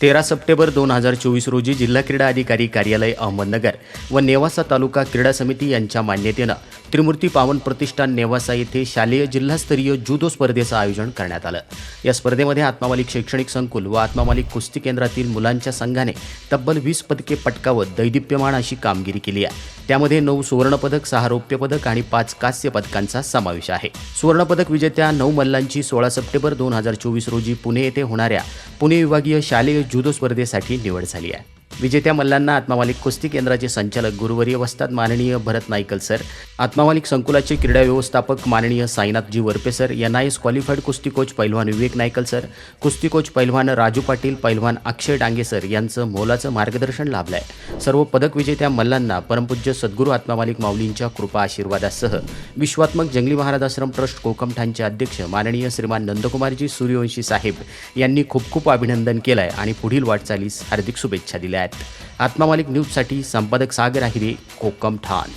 तेरा सप्टेंबर दोन हजार चोवीस रोजी जिल्हा क्रीडा अधिकारी कार्यालय अहमदनगर व नेवासा तालुका क्रीडा समिती यांच्या मान्यतेनं त्रिमूर्ती पावन प्रतिष्ठान नेवासा येथे शालेय जिल्हास्तरीय जुदो स्पर्धेचं आयोजन करण्यात आलं. या स्पर्धेमध्ये आत्मामालिक शैक्षणिक संकुल व आत्मामालिक कुस्ती केंद्रातील मुलांच्या संघाने तब्बल वीस पदके पटकावत दैदिप्यमान अशी कामगिरी केली आहे. त्यामध्ये नऊ सुवर्णपदक सहा रौप्य पदक आणि पाच कांस्य पदकांचा समावेश आहे. सुवर्णपदक विजेत्या नऊ मल्लांची सोळा सप्टेंबर दोन हजार चोवीस रोजी पुणे येथे होणाऱ्या पुणे विभागीय शालेय जुदो स्पर्धेसाठी निवड झाली आहे. विजेत्या मल्लांना आत्मामालिक कुस्ती केंद्राचे संचालक गुरुवर्य वसतात माननीय भरत नाईकल सर आत्मामालिक संकुलाचे क्रीडा व्यवस्थापक माननीय Sainathji Warpe sir N I S qualified कुस्ती कोच पैलवान विवेक नायकल सर कुस्ती कोच पैलवान राजू पाटील पैलवान अक्षय डांगे सर यांचं मोलाचं मार्गदर्शन लाभलं आहे सर्व पदक विजेत्या मल्लांना परमपूज्य सद्गुरू आत्मामालिक माऊलींच्या कृपा आशीर्वादासह विश्वात्मक जंगली महाराज आश्रम ट्रस्ट कोकमठाणचे अध्यक्ष माननीय श्रीमान नंदकुमारजी सूर्यवंशी साहेब यांनी खूप खूप अभिनंदन केलं आहे आणि पुढील वाटचालीस हार्दिक शुभेच्छा दिल्या आहेत. आत्मामालिक न्यूजसाठी संपादक सागर आहिरे कोकम ठाण.